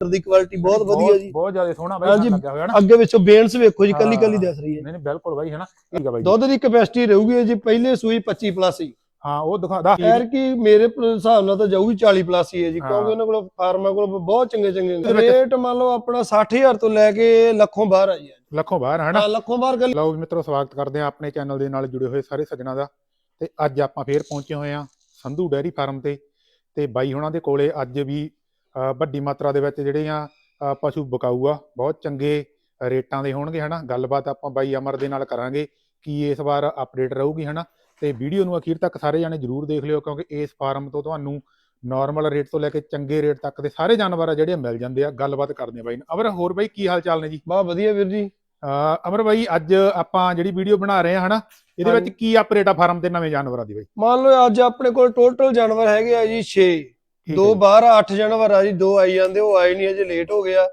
ਦੀ quality ਬਹੁਤ ਵਧੀਆ ਜੀ। ਬਹੁਤ ਜ਼ਿਆਦਾ ਸੋਹਣਾ ਬਾਈ। ਸਾਨੂੰ ਲੱਗਿਆ ਹੋਇਆ ਨਾ। ਅੱਗੇ ਵਿੱਚੋਂ ਬੇਨਸ ਵੇਖੋ ਜੀ ਕੱਲੀ ਹਾਂ। ਕੱਲੀ ਦਿਸ ਰਹੀ ਹੈ। ਨਹੀਂ ਨਹੀਂ ਬਿਲਕੁਲ ਬਾਈ ਹਨਾ? ਠੀਕ ਆ ਬਾਈ। ਦੁੱਧ ਦੀ ਕਪੈਸਿਟੀ ਰਹੂਗੀ ਜੀ ਪਹਿਲੇ ਸੂਈ 25 ਪਲੱਸ ਹੀ ਹਾਂ ਉਹ ਦਿਖਾ ਦਾ ਯਾਰ ਕਿ ਮੇਰੇ ਹਿਸਾਬ ਨਾਲ ਤਾਂ ਜਾਊਗੀ 40 ਪਲੱਸ ਹੀ ਹੈ ਜੀ ਹਾਂ। ਕਿਉਂਕਿ ਉਹਨਾਂ ਕੋਲ ਫਾਰਮਾਂ ਕੋਲ ਬਹੁਤ ਚੰਗੇ ਚੰਗੇ ਰੇਟ ਮੰਨ ਲਓ ਆਪਣਾ 60000 ਤੋਂ ਲੈ ਕੇ ਲੱਖੋਂ ਬਾਹਰ ਆ ਜੀ ਲੱਖੋਂ ਬਾਹਰ ਹਾਂ ਲੱਖੋਂ ਬਾਹਰ ਗੱਲ ਲਓ ਮਿੱਤਰੋ ਸਵਾਗਤ ਕਰਦੇ ਆ ਆਪਣੇ ਚੈਨਲ ਦੇ ਨਾਲ ਜੁੜੇ ਹੋਏ ਸਾਰੇ ਸੱਜਣਾ ਦਾ। ਤੇ ਅੱਜ ਆਪਾਂ ਫੇਰ ਪਹੁੰਚੇ ਹੋਏ ਆ ਸੰਧੂ ਡੈਰੀ ਫਾਰਮ ਤੇ। ਤੇ ਬਾਈ ਹੁਣਾਂ ਦੇ ਕੋਲੇ ਅੱਜ ਵੀ ਵੱਡੀ ਮਾਤਰਾ ਦੇ ਵਿੱਚ ਜਿਹੜੇ ਆ ਅ, ਪਸ਼ੂ ਬਕਾਊ ਆ ਬਹੁਤ ਚੰਗੇ ਰੇਟਾਂ ਦੇ ਹੋਣਗੇ ਹਨਾ? ਗੱਲਬਾਤ ਆਪਾਂ ਬਾਈ ਅਮਰ ਦੇ ਨਾਲ ਕਰਾਂਗੇ ਕੀ ਇਸ ਵਾਰ ਅਪਡੇਟ ਰਹੂਗੀ ਹਨਾ? ਤੇ ਵੀਡੀਓ ਨੂੰ ਅਖੀਰ ਤੱਕ ਸਾਰੇ ਜਾਣੇ ਜਰੂਰ ਦੇਖ ਲਿਓ ਕਿਉਂਕਿ ਇਸ ਫਾਰਮ ਤੋਂ ਤੁਹਾਨੂੰ ਨਾਰਮਲ ਰੇਟ ਤੋਂ ਲੈ ਕੇ ਚੰਗੇ ਰੇਟ ਤੱਕ ਦੇ ਸਾਰੇ ਜਾਨਵਰ ਆ ਜਿਹੜੇ ਮਿਲ ਜਾਂਦੇ ਆ। ਗੱਲਬਾਤ ਕਰਦੇ ਆ ਬਾਈ ਅਮਰ ਹੋਰ ਬਾਈ ਕੀ ਹਾਲ ਚਾਲ ਨੇ ਜੀ? ਬਹੁਤ ਵਧੀਆ ਵੀਰ ਜੀ। ਅਮਰ ਬਾਈ ਅੱਜ ਆਪਾਂ ਜਿਹੜੀ ਵੀਡੀਓ ਬਣਾ ਰਹੇ ਹਾਂ ਹਨਾ? ਇਹਦੇ ਵਿੱਚ। ਕੀ ਆਪਰੇਟ ਆ ਫਾਰਮ ਤੇ ਨਵੇਂ ਜਾਨਵਰਾਂ ਦੀ ਬਾਈ? ਮੰਨ ਲਓ ਅੱਜ ਆਪਣੇ ਕੋਲ ਟੋਟਲ ਜਾਨਵਰ ਹੈਗੇ ਆ ਜੀ 6 ਠੀਕ ਦੋ। ਬਾਹਰ 8 ਜਾਨਵਰ ਆ ਜੀ ਦੋ ਆਈ ਜਾਂਦੇ ਉਹ ਆਏ ਨਹੀਂ ਅਜੇ ਲੇਟ ਹੋ ਗਿਆ।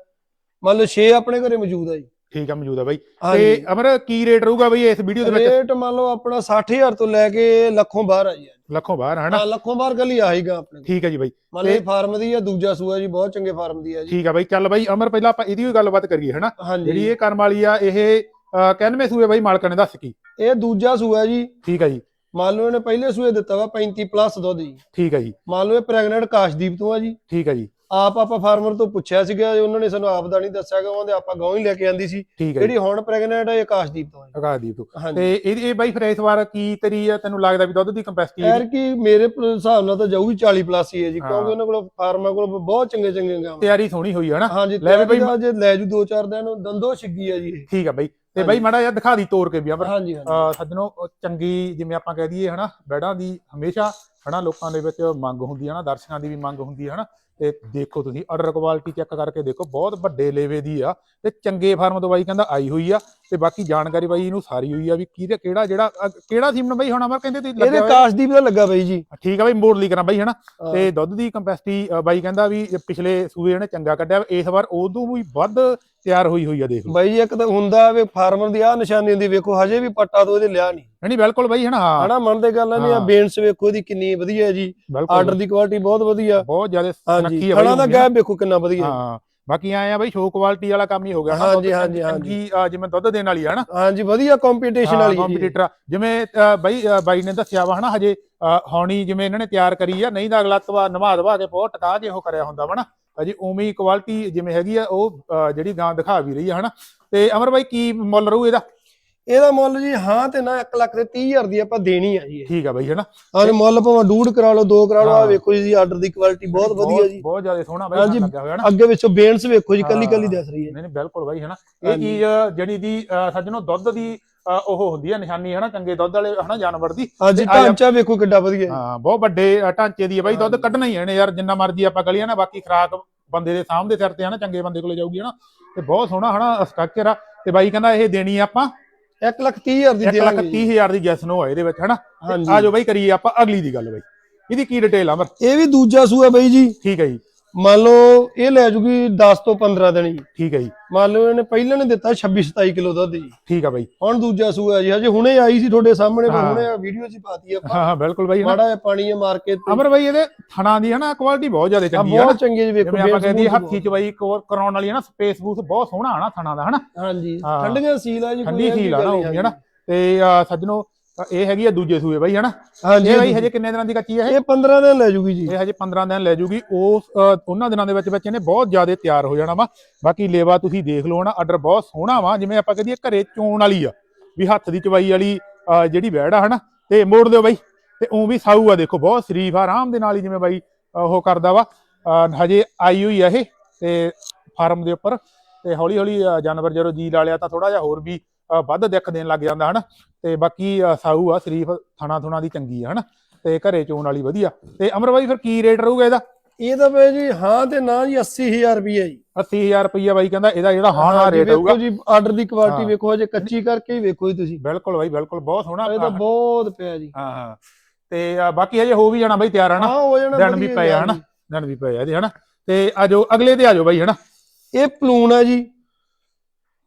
ਮੰਨ ਲਓ 6 ਆਪਣੇ ਘਰੇ ਮੌਜੂਦ ਆ ਜੀ। ਠੀਕ ਆ ਮੌਜੂਦ ਆ ਬਾਈ। ਤੇ ਅਮਰ ਕੀ ਰੇਟ ਰਹੂਗਾ ਬਾਈ ਇਸ ਵੀਡੀਓ ਦੇ ਵਿੱਚ? ਰੇਟ ਮੰਨ ਲਓ ਆਪਣਾ 60000 ਤੋਂ ਲੈ ਕੇ ਲੱਖੋਂ ਬਾਹਰ ਆ ਜੀ। ਲੱਖੋਂ ਬਾਹਰ ਹਨਾ? ਹਾਂ ਲੱਖੋਂ ਬਾਹਰ ਗਲੀ ਆਏਗਾ ਆਪਣੇ। ਠੀਕ ਹੈ ਜੀ ਬਾਈ। ਮੰਨ ਲਓ ਫਾਰਮ ਦੀ ਆ ਦੂਜਾ ਸੂਆ ਜੀ ਬਹੁਤ ਚੰਗੇ ਫਾਰਮ ਦੀ ਆ ਜੀ। ਠੀਕ ਆ ਬਾਈ ਚੱਲ ਬਾਈ ਅਮਰ ਪਹਿਲਾਂ ਆਪਾਂ ਇਹਦੀ ਵੀ ਗੱਲਬਾਤ ਕਰੀਏ ਹਨਾ? ਜਿਹੜੀ ਇਹ ਕਰਮ ਵਾਲੀ ਆ ਇਹ 91 ਸੂਏ ਬਾਈ ਮਾਲਕਾਂ ਨੇ ਦੱਸ ਕੀ? ਇਹ ਦੂਜਾ ਸੂਆ ਜੀ। ਠੀਕ ਆ ਜੀ। ਮੰਨ ਲਓ ਇਹਨੇ ਪਹਿਲੇ ਸੂਏ ਦਿੱਤਾ ਵਾ 35 ਪਲੱਸ ਦੁੱਧ ਜੀ। ਠੀਕ ਆ ਜੀ। ਮੰਨ ਲਓ ਇਹ ਪ੍ਰੈਗਨੈਂਟ ਕਾਸ਼ਦੀਪ ਤੋਂ ਆ ਜੀ। ਠੀਕ ਆ ਜੀ। ਆਪ ਆਪਾਂ ਫਾਰਮਰ ਤੋਂ ਪੁੱਛਿਆ ਸੀਗਾ ਉਹਨਾਂ ਨੇ ਸਾਨੂੰ ਆਪ ਦਾ ਨਹੀਂ ਦੱਸਿਆਗਾ ਉਹਦੇ ਆਪਾਂ ਗਾਂ ਹੀ ਲੈ ਕੇ ਆਂਦੀ ਸੀ। ਜਿਹੜੀ ਹੁਣ ਪ੍ਰੈਗਨੈਂਟ ਹੈ ਇਹ ਕਾਸ਼ਦੀਪ ਤੋਂ ਹੈ ਅਕਾਦੀਪ ਤੋਂ। ਤੇ ਇਹ ਇਹ ਬਾਈ ਫਿਰ ਇਸ ਵਾਰ ਕੀ ਤੇਰੀ ਆ ਤੈਨੂੰ ਲੱਗਦਾ ਵੀ ਦੁੱਧ ਦੀ ਕੰਪੈਸਿਟੀ ਯਾਰ ਕਿ ਮੇਰੇ ਹਿਸਾਬ ਨਾਲ ਤਾਂ ਜਾਊਗੀ 40 ਪਲੱਸ ਹੀ ਹੈ ਜੀ ਹਾਂ। ਕਿਉਂਕਿ ਉਹਨਾਂ ਕੋਲ ਫਾਰਮਾਂ ਕੋਲ ਬਹੁਤ ਚੰਗੇ ਚੰਗੇ ਗਾਂ ਤਿਆਰੀ ਸੋਹਣੀ ਹੋਈ ਹੈ ਨਾ? ਲੈ ਵੀ ਬਈ ਜੇ ਲੈ ਜੂ ਦੋ ਚਾਰ ਦਿਨ ਦੰਦੋ ਛਿੱਗੀ ਆ ਜੀ ਠੀਕ ਆ ਬਾਈ। ਤੇ ਬਾਈ ਮਾੜਾ ਜਿਹਾ ਦਿਖਾ ਦੀ ਤੋੜ ਕੇ ਵੀ ਹਾਂਜੀ ਅਹ ਸੱਜਣੋ ਚੰਗੀ ਜਿਵੇਂ ਆਪਾਂ ਕਹਿ ਦਈਏ ਹਨਾ ਬੈੜਾਂ ਦੀ ਹਮੇਸ਼ਾ ਹਨਾ ਲੋਕਾਂ ਦੇ ਵਿੱਚ ਮੰਗ ਹੁੰਦੀ ਹੈ ਨਾ ਦਰਸ਼ਕਾਂ ਦੀ ਵੀ ਮੰਗ ਹੁੰਦੀ ਹੈ ਹਨਾ ਤੇ ਦੇਖੋ ਤੁਸੀਂ ਆਰਡਰ ਕੁਆਲਿਟੀ ਚੈੱਕ ਕਰਕੇ ਦੇਖੋ ਬਹੁਤ ਵੱਡੇ ਲੇਵੇ ਦੀ ਆ ਤੇ ਚੰਗੇ ਫਾਰਮ ਤੋਂ ਬਾਈ ਕਹਿੰਦਾ ਆਈ ਹੋਈ ਆ ਤੇ ਬਾਕੀ ਜਾਣਕਾਰੀ ਬਾਈ ਇਹਨੂੰ ਸਾਰੀ ਹੋਈ ਆ ਵੀ ਕਿਹਦੇ ਕਿਹੜਾ ਜਿਹੜਾ ਕਿਹੜਾ ਸੀਮਨ ਬਾਈ ਹੁਣ ਅਮਰ ਕਹਿੰਦੇ ਤੁਸੀਂ ਇਹਦੇ ਲੱਗਿਆ ਹੋਇਆ? ਕਾਸ਼ਦੀਪ ਦਾ ਲੱਗਾ ਬਈ ਜੀ। ਠੀਕ ਆ ਬਾਈ ਮੋੜ ਲਈ ਕਰਾਂ ਬਾਈ ਹਨਾ। ਤੇ ਦੁੱਧ ਦੀ ਕੰਪੈਸਿਟੀ ਬਾਈ ਕਹਿੰਦਾ ਵੀ ਪਿਛਲੇ ਸੂਏ ਇਹਨੇ ਚੰਗਾ ਕੱਢਿਆ ਇਸ ਵਾਰ ਉਦੋਂ ਵੀ ਵੱਧ ਤਿਆਰ ਹੋਈ ਹੋਈ ਆ ਦੇਖ ਲਓ। ਬਾਈ ਜੀ ਇੱਕ ਤਾਂ ਹੁੰਦਾ ਵੀ ਫਾਰਮਰ ਦੀ ਆ ਨਿਸ਼ਾਨੀ ਹੁੰਦੀ ਵੇਖੋ ਹਜੇ ਵੀ ਪੱਟਾ ਤੋਂ ਇਹਦੇ ਲਿਆ ਨਹੀਂ। ਨਹੀਂ ਬਿਲਕੁਲ ਬਾਈ ਹਨਾ ਹਾਂ। ਹਨਾ ਮਨ ਦੇ ਗੱਲ ਨਹੀਂ ਆ ਹਾਂ। ਬੇਨਸ ਵੇਖੋ ਇਹਦੀ ਕਿੰਨੀ ਵਧੀਆ ਹੈ ਜੀ ਆਰਡਰ ਦੀ ਕੁਆਲਿਟੀ ਬਹੁਤ ਵਧੀਆ। ਬਹੁਤ ਜ਼ਿਆਦਾ ਰੱਖੀ ਆ ਬਾਈ ਦਾ ਨਾ। ਗੈਪ ਵੇਖੋ ਕਿੰਨਾ ਵਧੀਆ। ਹੈ। ਹਾਂ ਬਾਕੀ ਆਏ ਆ ਬਈ ਸ਼ੋ ਕੁਆਲਿਟੀ ਵਾਲਾ ਕੰਮ ਹੀ ਹੋ ਗਿਆ ਦੁੱਧ ਹਾਂਜੀ, ਚੰਗੀ, ਅਹ ਜਿਵੇਂ ਦੁੱਧ ਦੇਣ ਵਾਲੀ ਹਨਾ। ਹਾਂਜੀ ਵਧੀਆ ਕੰਪੀਟੀਸ਼ਨ ਵਾਲੀ ਹੈ ਜੀ। ਕੰਪੀਟੀਟਰ ਜਿਵੇਂ ਬਈ ਬਾਈ ਨੇ ਦੱਸਿਆ ਵਾ ਹਨਾ ਹਜੇ ਹੌਣੀ ਜਿਵੇਂ ਇਹਨਾਂ ਨੇ ਤਿਆਰ ਕਰੀ ਆ ਨਹੀਂ ਤਾਂ ਅਗਲਾ ਤਵਾ ਨਵਾ ਦਵਾ ਕੇ ਬਹੁਤ ਟਕਾ ਜੇ ਉਹ ਕਰਿਆ ਹੁੰਦਾ ਵਾ ਨਾ ਅਜੇ ਉਵੇਂ ਹੀ ਕੁਆਲਿਟੀ ਜਿਵੇਂ ਹੈਗੀ ਆ, ਉਹ ਜਿਹੜੀ ਗਾਂ ਦਿਖਾ ਵੀ ਰਹੀ ਆ, ਹਨਾ? ਤੇ ਅਮਰ ਬਾਈ ਕੀ ਮੁੱਲ ਰਹੂ ਇਹਦਾ? ਇਹਦਾ ਮੁੱਲ ਜੀ ਹਾਂ ਤੇ ਨਾ 1 ਲੱਖ ਤੇ 30000 ਦੀ ਆਪਾਂ ਦੇਣੀ ਆ ਜੀ ਠੀਕ ਆ ਬਾਈ ਹਨਾ? ਹਾਂ ਮੁੱਲ ਭਾਵੇਂ ਡੂਡ ਕਰਾ ਲਓ ਦੋ ਕਰਾ ਲਓ ਆ ਹਾਂ। ਵੇਖੋ ਜੀ ਆਰਡਰ ਦੀ ਕੁਆਲਿਟੀ ਬਹੁਤ ਵਧੀਆ ਜੀ। ਬਹੁਤ ਜ਼ਿਆਦਾ ਸੋਹਣਾ ਬਾਈ ਲੱਗਿਆ ਹੋਇਆ ਨਾ ਅੱਗੇ ਵਿੱਚੋਂ ਬੇਨਸ ਵੇਖੋ ਜੀ ਕੱਲੀ ਹਾਂ। ਕੱਲੀ ਦਿਸ ਰਹੀ ਹੈ। ਨਹੀਂ ਨਹੀਂ ਬਿਲਕੁਲ ਬਾਈ ਹਨਾ? ਇਹ। ਚੀਜ਼ ਜਿਹੜੀ ਦੀ ਸੱਜਣੋ ਦੁੱਧ ਦੀ ਉਹ ਹੁੰਦੀ ਆ ਨਿਸ਼ਾਨੀ ਹਨਾ? ਚੰਗੇ ਦੁੱਧ ਵਾਲੇ ਹਨਾ ਜਾਨਵਰ ਦੀ। ਹਾਂਜੀ ਢਾਂਚਾ ਵੇਖੋ ਕਿੱਡਾ ਵਧੀਆ। ਹਾਂ ਬਹੁਤ ਵੱਡੇ ਢਾਂਚੇ ਦੀ ਹੈ ਬਾਈ ਦੁੱਧ। ਕੱਢਣਾ ਹੀ ਹੈ ਨੇ ਯਾਰ ਜਿੰਨਾ ਮਰਜ਼ੀ ਆਪਾਂ ਗਲੀਆਂ ਨਾ ਬਾਕੀ ਖਰਾਕ ਬੰਦੇ ਦੇ ਸਾਹਮਣੇ ਸਿਰ ਤੇ ਹਨਾ? ਚੰਗੇ ਬੰਦੇ ਕੋਲੇ ਜਾਊਗੀ ਹਨਾ? ਤੇ ਬਹੁਤ ਸੋਹਣਾ ਹਨਾ ਸਟਰਕਚਰ ਆ। ਤੇ ਬਾਈ ਕਹਿੰਦਾ ਇਹ ਦੇਣੀ ਆਪਾਂ ਇੱਕ ਲੱਖ 30000 ਦੀ 1 ਲੱਖ 30। ਹਜ਼ਾਰ ਦੀ ਜੈਸ ਨੋ ਆ ਇਹਦੇ ਵਿੱਚ ਹਨਾ? ਆ ਜਾਓ ਬਾਈ ਕਰੀਏ ਆਪਾਂ ਅਗਲੀ ਦੀ ਗੱਲ ਬਾਈ। ਇਹਦੀ ਕੀ ਡਿਟੇਲ ਆ ਮਰ ਇਹ ਵੀ ਦੂਜਾ ਸੂਆ ਬਈ ਜੀ। ਠੀਕ ਹੈ ਜੀ। ਮੰਨ ਲਓ ਇਹ ਲੈ ਜੂਗੀ 10 ਤੋਂ 15 ਦਿਨ ਜੀ। ਠੀਕ ਹੈ ਜੀ। ਮੰਨ ਲਓ ਇਹਨੇ ਪਹਿਲਾਂ ਨੇ ਦਿੱਤਾ 26 27 ਕਿਲੋ ਦੁੱਧ ਜੀ। ਠੀਕ ਆ ਬਾਈ। ਹੁਣ ਦੂਜਾ ਸੂਆ ਜੀ ਹਜੇ ਹੁਣੇ ਆਈ ਸੀ ਤੁਹਾਡੇ ਸਾਹਮਣੇ ਪਰ ਹਾਂ। ਹੁਣੇ ਵੀਡੀਓ 'ਚ ਹੀ ਪਾਤੀ ਆਪਾਂ। ਹਾਂ ਹਾਂ ਬਿਲਕੁਲ ਬਾਈ ਮਾੜਾ ਜਿਹਾ ਪਾਣੀ ਜਿਹਾ ਮਾਰ ਕੇ ਤੇ ਅਮਰ ਬਾਈ ਇਹਦੇ ਥਣਾ ਦੀ ਹਨਾ ਕੁਆਲਿਟੀ ਬਹੁਤ ਜ਼ਿਆਦਾ ਆ ਚੰਗੀ ਆ ਹਨਾ। ਬਹੁਤ ਚੰਗੇ ਜੀ ਵੇਖੋ ਆਪਾਂ ਕਹਿੰਦੇ ਹੱਥੀ ਚ ਬਾਈ ਕੋਰ ਕਰਾਉਣ ਵਾਲੀ ਹਨਾ ਸਪੇਸ ਬੂਸ ਬਹੁਤ ਸੋਹਣਾ ਹਨਾ ਥਣਾ ਦਾ ਹਨਾ। ਹਾਂਜੀ ਹਾਂ। ਠੰਡੀਆਂ ਸੀਲ ਆ ਜੀ ਠੰਡੀ ਸੀਲ ਆ ਨਾ ਉਹ ਤੇ ਸੱਜਣੋ ਅ, ਇਹ ਹੈਗੀ ਆ ਦੂਜੇ ਸੂਏ ਬਾਈ ਹਨਾ? ਹਾਂਜੀ ਇਹ ਬਾਈ ਹਜੇ। ਕਿੰਨੇ ਦਿਨਾਂ ਦੀ ਕੱਚੀ ਹੈ ਇਹ? ਇਹ 15 ਦਿਨ ਲੈ ਜੂਗੀ ਜੀ। ਇਹ ਹਜੇ 15 ਦਿਨ ਲੈ ਜੂਗੀ। ਉਸ ਅ, ਉਹਨਾਂ ਦਿਨਾਂ ਦੇ ਵਿੱਚ ਵਿੱਚ ਇਹਨੇ ਬਹੁਤ ਜ਼ਿਆਦਾ ਤਿਆਰ ਹੋ ਜਾਣਾ ਵਾ। ਬਾਕੀ ਲੇਵਾ ਤੁਸੀਂ ਦੇਖ ਲਓ ਨਾ ਆਰਡਰ ਬਹੁਤ ਸੋਹਣਾ ਵਾ ਜਿਵੇਂ ਆਪਾਂ ਕਹਦੀਏ ਘਰੇ ਚੋਣ ਵਾਲੀ ਆ ਵੀ ਹੱਥ ਦੀ ਚਵਾਈ ਵਾਲੀ ਅ, ਜਿਹੜੀ ਵੈੜ ਆ ਹਨਾ ਤੇ ਮੋੜ ਦਿਓ ਬਾਈ। ਤੇ ਉਹ ਵੀ ਸਾਊ ਆ ਦੇਖੋ ਬਹੁਤ ਸ਼ਰੀਫ ਆ ਆਰਾਮ ਦੇ ਨਾਲ ਹੀ ਜਿਵੇਂ ਬਾਈ ਅ, ਉਹ ਕਰਦਾ ਵਾ। ਅ, ਹਜੇ ਆਈ ਹੋਈ ਆ ਇਹ ਤੇ ਫਾਰਮ ਦੇ ਉੱਪਰ ਤੇ ਹੌਲੀ ਹੌਲੀ ਅ, ਜਾਨਵਰ ਜਦੋਂ ਜੀ ਲਾ ਲਿਆ ਤਾਂ ਥੋੜਾ ਜਿਹਾ ਹੋਰ ਵੀ ਵੱਧ ਦਿੱਖ ਦੇਣ ਲੱਗ ਜਾਂਦਾ ਹਨਾ? ਤੇ ਬਾਕੀ ਸਾਊ ਆ ਸ਼ਰੀਫ ਥਣਾ ਥੁਣਾ ਦੀ ਚੰਗੀ ਆ ਹਨਾ? ਤੇ ਘਰੇ ਚੋਣ ਵਾਲੀ ਵਧੀਆ। ਤੇ ਅਮਰ ਬਾਈ ਫਿਰ ਕੀ ਰੇਟ ਰਹੂਗਾ ਇਹਦਾ? ਇਹ ਤਾਂ ਬਈ ਜੀ ਹਾਂ ਤੇ ਨਾ ਜੀ 80000 ਰੁਪਏ ਜੀ। 80000 ਰੁਪਈਆ ਬਾਈ ਕਹਿੰਦਾ ਇਹਦਾ ਜਿਹੜਾ ਹਾਂ ਹਾਂਜੀ, ਰੇਟ ਹੋਊਗਾ ਜੀ ਆਰਡਰ ਦੀ ਕੁਆਲਿਟੀ। ਵੇਖੋ ਹਜੇ ਕੱਚੀ ਕਰਕੇ ਹੀ ਵੇਖੋ ਜੀ ਤੁਸੀਂ। ਬਿਲਕੁਲ ਬਾਈ ਬਿਲਕੁਲ ਬਹੁਤ ਸੋਹਣਾ ਇਹ ਤਾਂ ਬਹੁਤ ਪਿਆ ਜੀ। ਹਾਂ ਹਾਂ। ਤੇ ਬਾਕੀ ਹਜੇ ਹੋ ਵੀ ਜਾਣਾ ਬਾਈ ਤਿਆਰ ਹਨਾ? ਦਿਨ ਵੀ ਪਏ ਜੀ। ਹਨਾ? ਦਿਨ ਵੀ ਪਏ ਇਹਦੇ ਹਨਾ? ਤੇ ਆਜੋ ਅਗਲੇ ਤੇ ਆਜੋ ਬਾਈ ਹਨਾ? ਇਹ ਪਲੂਨ ਆ ਜੀ।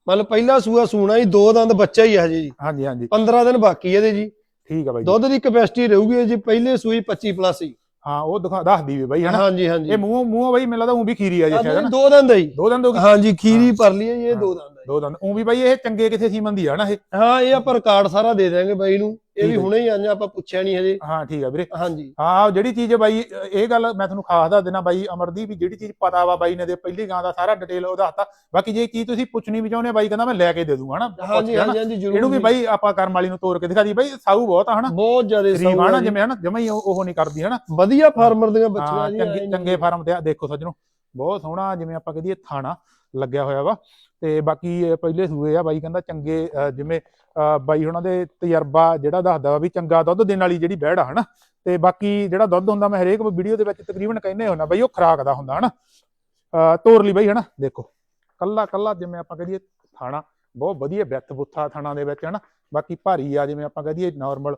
ਮਤਲਬ ਪਹਿਲਾ ਸੂਆ ਸੂਣਾ ਜੀ ਦੋ ਦੰਦ ਬੱਚਾ ਹੀ ਆ ਹਜੇ ਜੀ। ਹਾਂਜੀ ਹਾਂਜੀ। 15 ਦਿਨ ਬਾਕੀ ਇਹਦੇ ਜੀ। ਠੀਕ ਆ ਬਾਈ ਜੀ। ਦੁੱਧ ਦੀ ਕਪੈਸਿਟੀ ਰਹੂਗੀ ਜੀ ਪਹਿਲੇ ਸੂਈ 25 ਪਲੱਸ ਹੀ। ਹਾਂ ਉਹ ਦਿਖਾ ਦੱਸਦੀ ਵੀ ਬਾਈ ਹਨਾ? ਹਾਂਜੀ ਹਾਂਜੀ। ਇਹ ਮੂੰਹ ਮੂੰਹ ਬਾਈ ਮੈਨੂੰ ਲੱਗਦਾ ਉਹ ਵੀ ਖੀਰੀ ਆ ਜੇ ਸ਼ਾਇਦ ਹਨਾ? ਦੋ ਦੰਦ ਹੈ ਜੀ। ਦੋ ਦੰਦ ਹੋ ਗਏ? ਹਾਂਜੀ ਖੀਰੀ ਪਰ ਲਈ ਹੈ ਜੀ, ਇਹ ਦੋ ਦੰਦ। ਹੈ। ਦੋ ਦੰਦ ਉਹ ਵੀ ਬਾਈ ਇਹ ਚੰਗੇ ਕਿਸੇ ਸੀਮਨ ਦੀ ਆ ਨਾ ਇਹ। ਹਾਂ ਇਹ ਆਪਾਂ ਰਿਕਾਰਡ ਸਾਰਾ ਦੇ ਦਿਆਂਗੇ ਬਾਈ ਨੂੰ। ਇਹ ਵੀ। ਹੁਣੇ ਹੀ ਆਇਆ ਆਪਾਂ ਪੁੱਛਿਆ ਨਹੀਂ ਹਜੇ। ਹਾਂ ਠੀਕ ਆ ਵੀਰੇ। ਹਾਂਜੀ। ਹਾਂ ਜਿਹੜੀ ਚੀਜ਼ ਬਾਈ ਇਹ ਗੱਲ ਮੈਂ ਤੁਹਾਨੂੰ ਖਾਸ ਦੱਸ ਦੇਣਾ ਬਾਈ ਅਮਰਦੀਪ ਵੀ ਜਿਹੜੀ ਚੀਜ਼ ਪਤਾ ਵਾ ਬਾਈ ਨੇ ਦੇ ਪਹਿਲੀ ਗਾਂ ਦਾ ਸਾਰਾ ਡਿਟੇਲ ਉਹ ਦੱਸਤਾ। ਬਾਕੀ ਜੇ ਚੀਜ਼ ਤੁਸੀਂ ਪੁੱਛਣੀ ਵੀ ਚਾਹੁੰਦੇ ਬਾਈ ਕਹਿੰਦਾ ਮੈਂ ਲੈ ਕੇ ਦੇ ਦੂੰਗਾ ਹਨਾ ਹਾਂਜੀ ਕੇ ਹਨਾ। ਹਾਂਜੀ ਜ਼ਰੂਰ ਇਹਨੂੰ ਵੀ। ਬਾਈ ਆਪਾਂ ਕਰਮ ਵਾਲੀ ਨੂੰ ਤੋੜ ਕੇ ਦਿਖਾ ਦੀ। ਬਾਈ ਸਾਊ ਬਹੁਤ ਆ ਹਨਾ। ਬਹੁਤ ਜ਼ਿਆਦਾ ਗਰੀਬ ਸੌ ਆ ਨਾ ਹੈ ਜੀ। ਜਿਵੇਂ ਹਨਾ ਜਮਾ ਹੀ ਉਹ ਨਹੀਂ ਕਰਦੀ ਹਨਾ। ਵਧੀਆ ਫਾਰਮਰ ਦੀਆਂ ਬੱਚੀਆਂ ਜੀ ਚੰਗੇ ਫਾਰਮ ਤੇ ਦੇਖੋ ਸੱਜਣੋ ਬਹੁਤ ਸੋਹਣਾ ਜਿਵੇਂ ਆਪਾਂ ਕਹਦੀਏ ਥਾਣਾ। ਲੱਗਿਆ ਹੋਇਆ ਵਾ। ਤੇ ਬਾਕੀ ਪਹਿਲੇ ਸੂਏ ਆ ਬਾਈ ਕਹਿੰਦਾ ਚੰਗੇ ਜਿਵੇਂ ਅਹ, ਬਾਈ ਉਹਨਾਂ ਦੇ ਤਜਰਬਾ ਜਿਹੜਾ ਦੱਸਦਾ ਵਾ ਵੀ ਚੰਗਾ ਦੁੱਧ ਦੇਣ ਵਾਲੀ ਜਿਹੜੀ ਬੈੜ ਆ ਹਨਾ। ਤੇ ਬਾਕੀ ਜਿਹੜਾ ਦੁੱਧ ਹੁੰਦਾ ਮੈਂ ਹਰੇਕ ਵੀਡੀਓ ਦੇ ਵਿੱਚ ਤਕਰੀਬਨ ਕਹਿੰਦੇ ਹੁੰਦਾ ਬਾਈ ਉਹ ਖਰਾਕ ਦਾ ਹੁੰਦਾ ਹਨਾ। ਅਹ, ਤੋਰ ਲਈ ਬਾਈ ਹਨਾ ਦੇਖੋ। ਕੱਲਾ ਕੱਲਾ ਜਿਵੇਂ ਆਪਾਂ ਕਹਦੀਏ ਥਾਣਾ ਬਹੁਤ ਵਧੀਆ ਵਿੱਤ ਬੁੱਥਾ ਥਾਣਾ ਦੇ ਵਿੱਚ ਹਨਾ। ਬਾਕੀ ਭਾਰੀ ਆ ਜਿਵੇਂ ਆਪਾਂ ਕਹਦੀਏ ਨਾਰਮਲ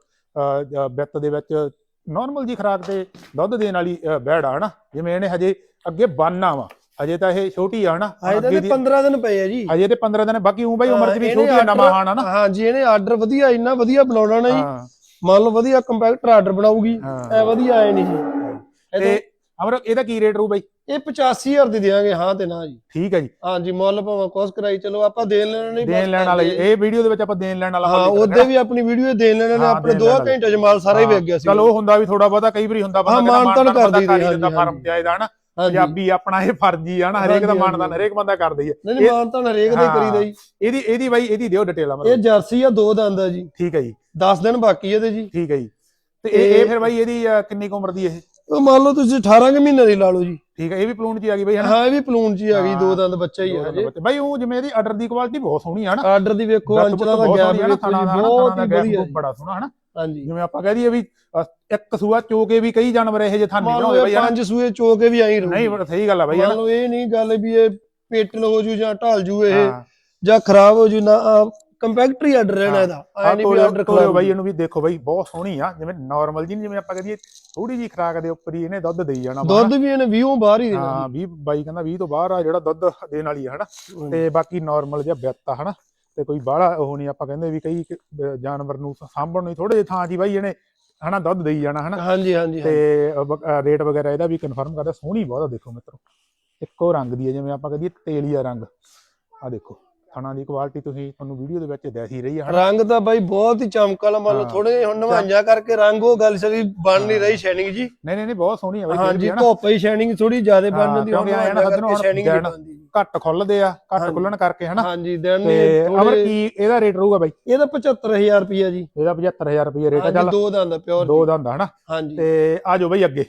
ਵਿੱਤ ਦੇ ਵਿੱਚ ਨਾਰਮਲ ਜੀ ਖਰਾਕ ਤੇ ਦੁੱਧ ਦੇਣ ਵਾਲੀ ਬੈੜ ਆ ਹਨਾ। ਜਿਵੇਂ ਇਹਨੇ ਹਜੇ ਅੱਗੇ ਬਾਨਾ ਵਾ। ਹਜੇ ਤਾਂ ਇਹ ਛੋਟੀ ਆ ਹਨਾ ਹਜੇ ਤਾਂ ਅੱਗੇ ਇਹਦੇ ਦੀ 15 ਦਿਨ ਪਏ ਆ ਜੀ। ਹਜੇ ਤੇ 15 ਦਿਨ ਬਾਕੀ ਉਹ ਬਾਈ ਉਮਰ ਚ ਵੀ ਛੋਟੀ ਆ ਨਵਾਂ ਹਾਣ ਹਨਾ ਹਾਂਜੀ ਇਹਨੇ ਆਰਡਰ ਵਧੀਆ ਇੰਨਾ ਵਧੀਆ ਬਣਾਉਣਾ ਨਾ ਜੀ। ਹਾਂ। ਮੰਨ ਲਓ ਵਧੀਆ ਕੰਪੈਕਟਰ ਆਰਡਰ ਬਣਾਊਗੀ ਹਾਂ। ਐ ਵਧੀਆ ਆਏ ਨਹੀਂ ਜੀ। ਤੇ ਅਮਰ ਇਹਦਾ ਕੀ ਰੇਟ ਰੂ ਬਾਈ? ਇਹ 85000 ਦੀ ਦੇਾਂਗੇ ਹਾਂ ਤੇ ਨਾ ਜੀ। ਠੀਕ ਹੈ ਜੀ ਹਾਂਜੀ ਮੁੱਲ ਭਾਵੇਂ ਕੋਸ ਕਰਾਈ ਚਲੋ ਆਪਾਂ ਦੇਣ ਲੈਣਾ ਨਹੀਂ ਦੇਣ ਲੈਣ ਵਾਲਾ ਜੀ। ਇਹ ਵੀਡੀਓ ਦੇ ਵਿੱਚ ਆਪਾਂ ਦੇਣ ਲੈਣ ਵਾਲਾ ਹਾਂ ਹੀ ਉਹਦੇ ਵੀ ਆਪਣੀ ਵੀਡੀਓ ਦੇਣ ਲੈਣਾ ਨੇ ਹਾਂ, ਆਪਣੇ ਦੇਣ 2 ਲੈਣ ਘੰਟੇ ਚ ਮਾਲ ਸਾਰਾ ਹੀ ਵੇਚ ਗਿਆ ਸੀ। ਚਲੋ ਉਹ ਹੁੰਦਾ ਵੀ ਥੋੜਾ ਬਹੁਤਾ ਕਈ ਵਾਰੀ ਹੁੰਦਾ ਹਾਂ, ਬੰਦਾ ਕਰ ਹੀ ਹਾਂਜੀ, ਦਿੰਦਾ ਫਾਰਮ। ਤੇ ਆਇਦਾ ਹਨਾ। ਪੰਜਾਬੀ ਆਪਣਾ ਇਹ ਫਰਜ਼ੀ ਆ ਨਾ ਹਰੇਕ ਦਾ ਮਾਨਦਾਨ। ਹਰੇਕ ਬੰਦਾ ਕਰਦਾ ਹੀ ਹੈ ਨਹੀਂ ਨਹੀਂ ਮਾਨ ਤਾਂ ਹਰੇਕ ਦਾ ਹੀ। ਕਰੀਦਾ ਜੀ ਇਹਦੀ ਇਹਦੀ ਬਾਈ ਇਹਦੀ ਦਿਓ ਡਿਟੇਲ ਆ ਇਹ ਜਰਸੀ ਆ ਦੋ ਦੰਦ ਆ ਜੀ। ਠੀਕ ਹੈ ਜੀ। 10 ਦਿਨ ਬਾਕੀ ਇਹਦੇ ਜੀ। ਠੀਕ ਹੈ ਜੀ। ਤੇ ਇਹ ਇਹ ਫਿਰ ਬਾਈ ਇਹਦੀ ਕਿੰਨੀ ਕੁ ਉਮਰ ਦੀ ਇਹ? ਉਹ ਮੰਨ ਲਓ ਤੁਸੀਂ 18 ਕੁ ਮਹੀਨੇ ਦੀ ਲਾ ਲਓ ਜੀ। ਠੀਕ ਹੈ ਇਹ ਵੀ ਪਲੂਣ ਚ ਹੀ ਆ ਗਈ ਬਾਈ ਹਾਂ ਇਹ ਵੀ ਪਲੂਨ ਚ ਹੀ ਆ ਗਈ ਦੋ ਹਾਂ, ਦੰਦ ਬੱਚਾ ਹੀ ਆ ਹਜੇ। ਬਾਈ ਉਹ ਜਿਵੇਂ ਇਹਦੀ ਆਰਡਰ ਦੀ ਕੁਆਲਿਟੀ ਬਹੁਤ ਸੋਹਣੀ ਆ ਨਾ? ਆਰਡਰ ਦੀ ਵੇਖੋ ਅੰਚਲਾਂ ਦਾ ਗੈਪ ਬਹੁਤ ਹੀ ਵਧੀਆ। ਬੜਾ ਸੋਹਣਾ ਹਨਾ ਹਾਂਜੀ। ਜਿਵੇਂ ਆਪਾਂ ਕਹਿ ਦਈਏ ਵੀ ਅਹ, ਇੱਕ ਸੂਆ ਚੋਕੇ ਵੀ ਕਈ ਜਾਨਵਰ ਇਹੋ ਜਿਹੇ ਥਾਨੀ ਮੰਨ ਬਣਾਉਂਦੇ ਲਓ ਬਾਈ ਇਹ ਹਨਾ ਪੰਜ ਸੂਏ ਚੋ ਕੇ ਵੀ ਆਈ ਰਹੂ ਨਹੀਂ ਬੜਾ ਸਹੀ ਗੱਲ ਆ ਬਾਈ ਮੰਨ ਹਨਾ ਲਓ ਇਹ ਨਹੀਂ ਗੱਲ ਵੀ ਇਹ ਪੇਟਲ ਹੋ ਜੂ ਜਾਂ ਢਲ ਜੂ ਇਹ ਹਾਂ। ਜਾਂ ਖਰਾਬ ਹੋ ਜੂ ਨਾ ਕੰਪੈਕਟਰੀ ਆਰਡਰ ਰਹਿਣਾ ਇਹਦਾ। ਐ ਆਹ ਨਹੀਂ ਵੀ ਆਰਡਰ ਤੋਰਿਓ ਖਰਾਬ ਬਾਈ ਇਹਨੂੰ ਵੀ ਦੇਖੋ ਬਾਈ ਬਹੁਤ ਸੋਹਣੀ ਆ। ਜਿਵੇਂ ਨਾਰਮਲ ਜੀ ਨੀ, ਜਿਵੇਂ ਆਪਾਂ ਕਹਦੀਏ ਥੋੜੀ ਜੀ ਖਰਾਕ ਦੇ ਉੱਪਰ ਹੀ ਇਹਨੇ ਦੁੱਧ ਦੇਈ ਜਾਣਾ ਵਾ ਦੁੱਧ ਵੀ ਇਹਨੇ 20 ਬਾਹਰ ਹੀ ਦੇਣਾ। ਹਾਂ 20 ਬਾਈ ਕਹਿੰਦਾ 20 ਤੋਂ ਬਾਹਰ ਆ ਜਿਹੜਾ ਦੁੱਧ ਦੇਣ ਵਾਲੀ ਆ ਹਨਾ। ਤੇ ਬਾਕੀ ਨਾਰਮਲ ਜਿਹਾ ਬਿੱਤ ਆ ਹਨਾ? ਤੇ ਕੋਈ ਬਾਹਲਾ ਉਹ ਨਹੀਂ ਆਪਾਂ ਕਹਿੰਦੇ ਵੀ ਕਈ ਜਾਨਵਰ ਨੂੰ ਸਾਂਭਣ ਨੂੰ ਥੋੜੇ ਜਿਹੇ ਥਾਂ 'ਚ ਹੀ ਬਾਈ ਇਹਨੇ ਹਨਾ ਦੁੱਧ ਦੇਈ ਜਾਣਾ ਹਨਾ। ਹਾਂਜੀ ਹਾਂਜੀ ਤੇ। ਰੇਟ ਵਗੈਰਾ ਇਹਦਾ ਵੀ ਕਨਫਰਮ ਕਰਦਾ ਸੋਹਣੀ ਬਹੁਤ ਆ ਦੇਖੋ ਮਿੱਤਰੋ। ਇੱਕੋ ਰੰਗ ਦੀ ਹੈ ਜਿਵੇਂ ਆਪਾਂ ਕਹਦੀਏ ਤੇਲੀਆ ਰੰਗ। ਆ ਦੇਖੋ। ਥਣਾ ਦੀ ਕੁਆਲਿਟੀ ਤੁਸੀਂ ਤੁਹਾਨੂੰ ਵੀਡੀਓ ਦੇ ਵਿੱਚ ਦਿਖ ਹੀ ਰਹੀ ਹੈ ਰੰਗ ਤਾਂ ਬਾਈ ਬਹੁਤ ਹੀ ਚਮਕ ਵਾਲਾ ਮੰਨ ਲਓ। ਥੋੜੇ ਜਿਹੇ ਹੁਣ ਨਵਾਈਆਂ ਕਰਕੇ ਰੰਗ ਉਹ ਗੱਲ ਸਰੀ ਬਣ ਨਹੀਂ ਰਹੀ ਸ਼ਾਈਨਿੰਗ ਜੀ। ਨਹੀਂ ਨਹੀਂ ਨਹੀਂ ਬਹੁਤ ਸੋਹਣੀ ਹੈ ਬਾਈ ਹਾਂਜੀ ਧੁੱਪ ਹੀ ਸ਼ਾਈਨਿੰਗ ਥੋੜੀ ਜ਼ਿਆਦਾ ਬਣ ਹਾਂ, ਜਾਂਦੀ ਹੁਣ ਕਿਉਂਕਿ ਐਂ ਨਾ ਨਵਾਈਆਂ ਸੱਜਣੋ ਸ਼ਾਈਨਿੰਗ ਦਿਨ- ਬਣਦੀ ਘੱਟ ਖੁੱਲਦੇ ਆ ਘੱਟ। ਖੁੱਲਣ ਕਰਕੇ ਹਨਾ? ਹਾਂਜੀ ਦਿਨ ਅਮਰ ਕੀ ਇਹਦਾ ਰੇਟ ਰਹੂਗਾ ਬਾਈ? ਇਹਦਾ 75000 ਰੁਪਿਆ ਜੀ। ਇਹਦਾ 75000 ਰੁਪਏ ਰੇਟ ਆ ਚੱਲ। ਦੋ ਦੰਦ ਪਿਓਰ ਦੋ ਦਾ ਹੁੰਦਾ ਹਨਾ? ਹਾਂਜੀ। ਤੇ ਆ ਜਾਓ ਬਾਈ ਅੱਗੇ।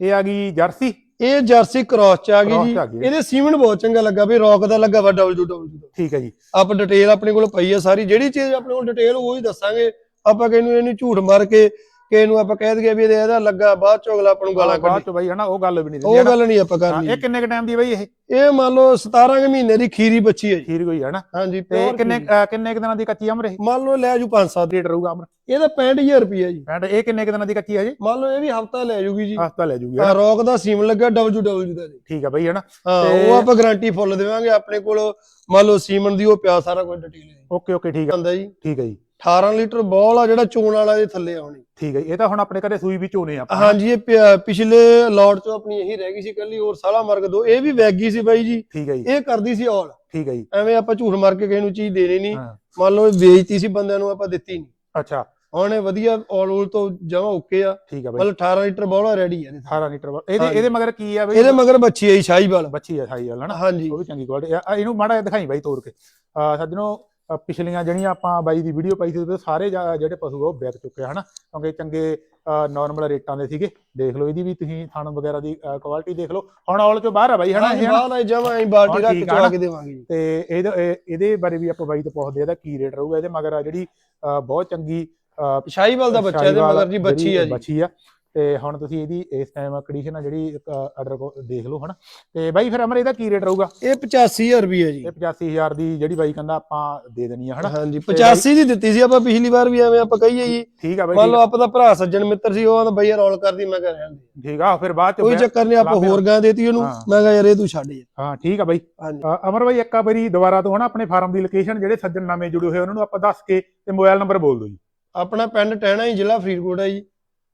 ਇਹ ਆ ਗਈ ਜਰਸੀ। ਇਹ ਜਰਸੀ ਕ੍ਰਾਸ ਚ ਆ ਗਈ ਜੀ। ਇਹਦੇ ਸੀਮਨ ਬਹੁਤ ਚੰਗਾ ਲੱਗਾ ਵੀ ਰੌਕ ਦਾ ਲੱਗਾ ਵਾ WW ਠੀਕ ਹੈ ਜੀ। ਆਪ ਡਿਟੇਲ ਆਪਣੇ ਕੋਲ ਪਈ ਆ ਸਾਰੀ। ਜਿਹੜੀ ਚੀਜ਼ ਆਪਣੇ ਕੋਲ ਡਿਟੇਲ ਉਹ ਹੀ ਦੱਸਾਂਗੇ। ਆਪਾਂ ਕਿਹਨੂੰ ਇਹਨੂੰ ਝੂਠ ਮਾਰ ਕੇ ਕਿ ਇਹਨੂੰ ਆਪਾਂ ਕਹਿ ਦਈਏ ਵੀ ਇਹਦੇ ਇਹਦਾ ਲੱਗਾ ਬਾਅਦ ਚੋਂ ਅਗਲਾ ਆਪਾਂ ਨੂੰ ਗਾਲਾਂ ਬਾਅਦ ਕੱਢੇ। ਚ ਬਾਈ ਹਨਾ ਉਹ ਗੱਲ ਵੀ ਨਹੀਂ ਉਹ ਗੱਲ ਨਹੀਂ ਆਪਾਂ ਹਾਂ, ਕਰਨੀ। ਇਹ ਕਿੰਨੇ ਕ ਟਾਈਮ ਦੀ ਬਾਈ ਇਹ? ਇਹ ਮੰਨ ਲਓ 17 ਕੁ ਮਹੀਨੇ ਦੀ ਖੀਰੀ ਬੱਚੀ ਹੈ ਜੀ। ਖੀਰ ਕੋਈ ਹਨਾ। ਹਾਂਜੀ ਤੇ pure ਕਿੰਨੇ ਖੀਰੀ। ਕਿੰਨੇ ਕ ਦਿਨਾਂ ਦੀ ਕੱਚੀ ਅਮਰ ਇਹ? ਮੰਨ ਲਓ ਲੈ ਜੂ 5-7 ਰੇਟ ਰਹੂਗਾ ਅਮਰ। ਇਹਦਾ 65000 ਰੁਪਿਆ ਜੀ। ਐਂਡ ਇਹ ਕਿੰਨੇ ਕ ਦਿਨਾਂ ਦੀ ਕੱਚੀ ਹੈ ਜੀ? ਮੰਨ ਲਓ ਇਹ ਵੀ ਹਫਤਾ ਲੈ ਜੂਗੀ ਜੀ। ਹਸਤਾ ਲੈ ਜੂਗੀ ਹਾਂ ਰੌਕ ਦਾ ਸੀਮ ਲੱਗਾ WW ਦਾ ਜੀ। ਠੀਕ ਹੈ ਬਾਈ ਹਨਾ। ਹਾਂ ਤੇ- ਉਹ ਆਪਾਂ ਗਾਰੰਟੀ ਫੁੱਲ ਦੇਵਾਂਗੇ ਆਪਣੇ ਕੋਲ। ਮੰਨ ਲਓ ਸੀਮਨ ਦੀ ਉਹ ਪਿਆ ਸਾਰਾ ਕੁਝ ਡਿਟੇਲ ਓਕੇ ਓਕੇ ਠੀਕ ਹੈ ਆਂਦਾ ਜੀ। ਠੀਕ ਹੈ ਜੀ। 18 ਲੀਟਰ ਬੋਲ ਆ ਜਿਹੜਾ ਚੋਣ ਵਾਲਾ ਦੇ ਥੱਲੇ ਆਉਣੀ। ਠੀਕ ਹੈ ਜੀ। ਇਹ ਤਾਂ ਹੁਣ ਆਪਣੇ ਘਰੇ ਸੂਈ ਵੀ ਝੋਨੇ ਆਪਾਂ। ਹਾਂਜੀ ਇਹ ਪਿਛਲੇ ਲੋਟ ਚੋਂ ਆਪਣੀ ਇਹੀ ਰਹਿ ਗਈ ਸੀ ਕੱਲੀ ਹੋਰ ਸਾਲਾ ਮਰਗ ਦੋ ਇਹ ਵੀ ਵੈਗੀ ਸੀ ਬਾਈ ਜੀ। ਠੀਕ ਹੈ ਜੀ। ਇਹ ਕਰਦੀ ਸੀ ਔਲ। ਠੀਕ ਹੈ ਜੀ। ਐਵੇਂ ਆਪਾਂ ਝੂਠ ਮਾਰ ਕੇ ਕਿਸੇ ਨੂੰ ਚੀਜ਼ ਦੇਣੀ ਨਹੀਂ। ਹਾਂ। ਮੰਨ ਲਓ ਇਹ ਵੇਚਤੀ ਸੀ ਬੰਦਿਆਂ ਨੂੰ ਆਪਾਂ ਦਿੱਤੀ ਨਹੀਂ। ਅੱਛਾ। ਹੁਣ ਇਹ ਵਧੀਆ ਔਲ ਔਲ ਤੋਂ ਜਮਾ ਓਕੇ ਆ। ਠੀਕ ਹੈ ਬਾਈ। ਮਤਲਬ 18 ਲੀਟਰ ਬੋਲਾ ਰੈਡੀ ਆ ਇਹਦੇ 18 ਲੀਟਰ ਵਾ- ਇਹਦੇ ਹਾਂਜੀ। ਇਹਦੇ ਮਗਰ ਕੀ ਆ ਬਾਈ? ਇਹਦੇ ਮਗਰ ਬੱਚੀ ਆਈ ਸ਼ਾਹੀਵਾਲ। ਬੱਚੀ ਆ ਸਾਈ ਵਾਲਾ ਹਨਾ? ਹਾਂਜੀ। ਉਹ ਵੀ ਚੰਗੀ ਕੁਆਲਿਟੀ ਇਹਨੂੰ ਮਾੜਾ ਜਿਹਾ ਦਿਖਾਈ ਬਾਈ ਤੋੜ ਕੇ। ਆ ਸੱਜਣੋ ਪਿਛਲੀਆਂ ਜਿਹੜੀਆਂ ਆਪਾਂ ਬਾਈ ਦੀ ਵੀਡੀਓ ਪਾਈ ਸੀ ਉਹਦੇ ਸਾਰੇ ਜਿਹੜੇ ਪਸ਼ੂ ਉਹ ਵਿਕ ਚੁੱਕੇ ਹਨਾ? ਕਿਉਂਕਿ ਚੰਗੇ ਨਾਰਮਲ ਰੇਟਾਂ ਦੇ ਸੀਗੇ। ਦੇਖ ਲਓ ਇਹਦੀ ਵੀ ਤੁਸੀਂ ਥਣ ਵਗੈਰਾ ਦੀ ਕੁਆਲਿਟੀ ਦੇਖ ਲਓ। ਹੁਣ ਔਲ ਚੋਂ ਬਾਹਰ ਆ ਬਾਈ ਹਨਾ ਇਹ ਆਈ ਜਮਾ ਅਸੀਂ ਬਾਲਟੀ ਹਾਂ, ਰੱਖ ਠੀਕ ਕੇ ਦੇਵਾਂਗੇ ਤੇ ਇਹਦੇ ਇਹ- ਇਹਦੇ ਬਾਰੇ ਵੀ ਆਪਾਂ ਬਾਈ ਤੋਂ ਪੁੱਛਦੇ ਆ ਇਹਦਾ ਕੀ ਰੇਟ ਰਹੂਗਾ ਇਹਦੇ ਮਗਰ ਆ ਜਿਹੜੀ ਬਹੁਤ ਚੰਗੀ ਸ਼ਾਹੀਵਾਲ ਦਾ ਬੱਚਾ ਇਹਦੇ ਮਗਰ ਜੀ ਬੱਚੀ ਆ ਜੀ। ਬੱਚੀ ਆ। ਤੇ ਹੁਣ ਤੁਸੀਂ ਇਹਦੀ ਇਸ ਟਾਈਮ ਕੰਡੀਸ਼ਨ ਆ ਜਿਹੜੀ ਆਰਡਰ ਦੇਖ ਲਓ ਹਨਾ। ਤੇ ਬਾਈ ਫਿਰ ਅਮਰ ਇਹਦਾ ਕੀ ਰੇਟ ਰਹੂਗਾ? ਇਹ 85000 ਰੁਪਏ ਜੀ। ਇਹ 85000 ਦੀ ਜਿਹੜੀ ਬਾਈ ਕਹਿੰਦਾ ਆਪਾਂ ਦੇ ਦੇਣੀ ਆ ਹਨਾ। ਹਾਂਜੀ 85 ਦੀ ਦਿੱਤੀ ਸੀ ਆਪਾਂ ਪਿਛਲੀ ਵਾਰ ਵੀ ਐਵੇਂ ਆਪਾਂ ਕਹੀਏ ਜੀ। ਠੀਕ ਆ ਬਾਈ ਮੰਨ ਲਓ। ਆਪਾਂ ਦਾ ਭਰਾ ਸੱਜਣ ਮਿੱਤਰ ਸੀ ਉਹ ਆਂਦਾ ਬਈਆ ਰੌਲ ਕਰਦੀ ਮੈਂ ਕਿਹਾ ਰਹਿਣ ਦੇ। ਠੀਕ ਆ ਫਿਰ ਬਾਅਦ ਚ ਕੋਈ ਚੱਕਰ ਨਹੀਂ ਆਪਾਂ ਹੋਰ ਗਾਂ ਦੇਤੀ ਉਹਨੂੰ। ਮੈਂ ਕਿਹਾ ਯਾਰ ਇਹ ਤੂੰ ਛੱਡ ਯਾਰ। ਹਾਂ ਠੀਕ ਆ ਬਾਈ। ਅਮਰ ਬਾਈ ਇੱਕ ਵਾਰੀ ਦੁਬਾਰਾ ਤੋਂ ਹਨਾ ਆਪਣੇ ਫਾਰਮ ਦੀ ਲੋਕੇਸ਼ਨ ਜਿਹੜੇ ਸੱਜਣ ਨਵੇਂ ਜੁੜੇ ਹੋਏ ਉਹਨਾਂ ਨੂੰ ਆਪਾਂ ਦੱਸ ਕੇ ਤੇ ਮੋਬਾਈਲ ਨੰਬਰ ਬੋਲ ਦਿਓ ਜੀ। ਆਪਣਾ ਪਿੰਡ ਟਹਿਣਾ ਹੀ ਜ਼ਿਲ੍ਹਾ ਫਰੀਦਕੋਟ ਹੈ ਜੀ।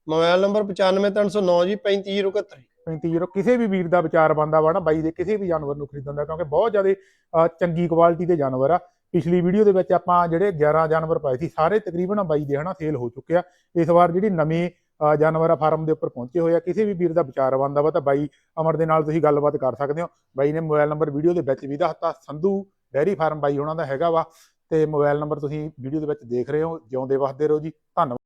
ਮੋਬਾਈਲ ਨੰਬਰ 95309 ਜੀ 35071 35 ਕਿਸੇ ਵੀ ਵੀਰ ਦਾ ਵਿਚਾਰ ਬੰਦਾ ਵਾ ਨਾ, ਬਾਈ ਦੇ ਕਿਸੇ ਵੀ ਜਾਨਵਰ ਨੂੰ ਖਰੀਦਣ ਦਾ, ਕਿਉਂਕਿ ਬਹੁਤ ਜ਼ਿਆਦਾ ਚੰਗੀ ਕੁਆਲਿਟੀ ਦੇ ਜਾਨਵਰ ਆ। ਪਿਛਲੀ ਵੀਡੀਓ ਦੇ ਵਿੱਚ ਆਪਾਂ ਜਿਹੜੇ 11 ਜਾਨਵਰ ਪਾਏ ਸੀ, ਸਾਰੇ ਤਕਰੀਬਨ ਬਾਈ ਦੇ ਹਨਾ ਸੇਲ ਹੋ ਚੁੱਕੇ ਆ। ਇਸ ਵਾਰ ਜਿਹੜੀ ਨਵੇਂ ਜਾਨਵਰ ਆ, ਫਾਰਮ ਦੇ ਉੱਪਰ ਪਹੁੰਚੇ ਹੋਏ ਆ। ਕਿਸੇ ਵੀ ਵੀਰ ਦਾ ਵਿਚਾਰ ਬੰਦਾ ਵਾ ਤਾਂ ਬਾਈ ਅਮਰ ਦੇ ਨਾਲ ਤੁਸੀਂ ਗੱਲਬਾਤ ਕਰ ਸਕਦੇ ਹੋ। ਬਾਈ ਨੇ ਮੋਬਾਈਲ ਨੰਬਰ ਵੀਡੀਓ ਦੇ ਵਿੱਚ ਵੀ ਦੱਸਤਾ, ਸੰਧੂ ਡੈਰੀ ਫਾਰਮ ਬਾਈ ਉਹਨਾਂ ਦਾ ਹੈਗਾ ਵਾ। ਤੇ ਮੋਬਾਈਲ ਨੰਬਰ ਤੁਸੀਂ ਵੀਡੀਓ ਦੇ ਵਿੱਚ ਦੇਖ ਰਹੇ ਹੋ, ਜਿਉਂਦੇ ਵਸਦੇ ਰਹੋ ਜੀ। ਧੰਨਵਾਦ।